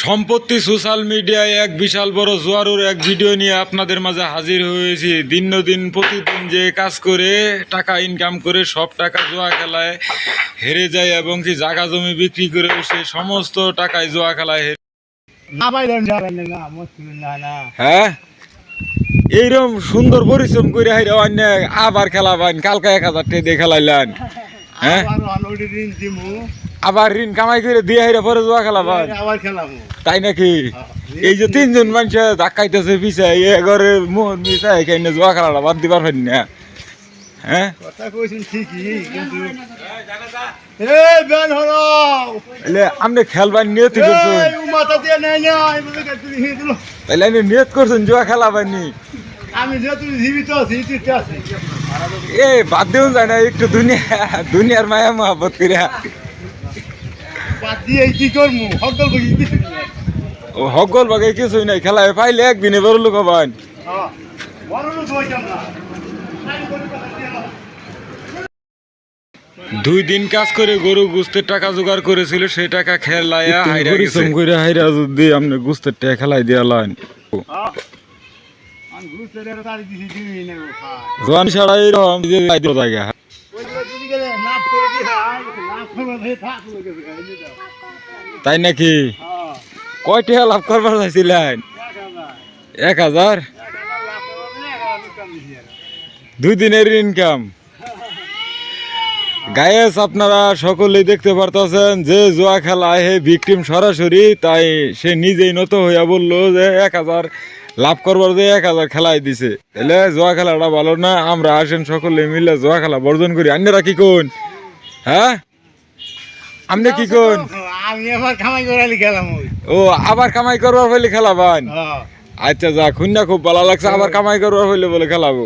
সম্পত্তি সোশ্যাল মিডিয়ায় এক বিশাল বড় জোয়ারুর এক ভিডিও নিয়ে আপনাদের মাঝে হাজির হয়েছি। দিন দিন প্রতিদিন যে কাজ করে, টাকা ইনকাম করে, সব টাকা জোয়া খেলায় হেরে যায় এবং কি জায়গা জমি বিক্রি করে সে সমস্ত টাকায় জোয়া খেলায় হেরে হ্যাঁ? এইরকম সুন্দর পরিশ্রম করে অন্য আবার খেলাবান কালকে এক হাজার টাকা দিয়ে খেলাইলেন। হ্যাঁ? আবার ঋণ কামাই করে দিয়ে হাইরা পরে জোয়া আবার খেলামু। তাই নাকি? এই যে তিনজন মানুষ ধাক্কাইতেছে পিছাই এ ঘরে মোহন মিশাই এখানে জোয়া খেলাটা বাদ দিবার হয় না। হ্যাঁ? আপনি খেলবার নিয়তি হিয়ে তাহলে আপনি নিয়ত করছেন জোয়া খেলাবানি আমি যেহেতু জীবিত আছি ঠিক আছে। এ বাদ দেউন যায় না একটু দুনিয়া দুনিয়ার মায়া মহাবত করিয়া বাদ দিয়ে কি করমু সকল বই কিছু ও হকল বাগে কিছুই নাই। খেলায় পাইলে একদিনে বড় লোক হবান হ্যাঁ বড় লোক হইতাম দুই দিন কাজ করে গরু গুস্তের টাকা জোগাড় করেছিল সেই টাকা খেলাইয়া হাইরা পরিশ্রম করে হাইরা যদি আপনি গুস্তের টাকা খেলাই দিয়া লাইন। জোয়ান ছাড়া এরকম জায়গা তাই নাকি? কয় টাকা লাভ করবার চাইছিলেন? এক হাজার? দুই দিনের ইনকাম গায়েস আপনারা সকলেই দেখতে পারতেছেন যে জুয়া খেলা হে ভিকটিম সরাসরি, তাই সে নিজেই নত হইয়া বলল যে এক হাজার লাভ করবার যে এক হাজার খেলাই দিছে। তাহলে জুয়া খেলাটা ভালো না, আমরা আসেন সকলে মিলে জুয়া খেলা বর্জন করি। অন্যরা কি কোন হ্যাঁ? আপনি কি কোন আমি আবার কামাই করে গেলাম ও আবার কামাই করবার হইলে খেলাবান? হ্যাঁ। আচ্ছা যা খুন্না খুব ভালো লাগছে আবার কামাই করবার হইলে বলে খেলাবো।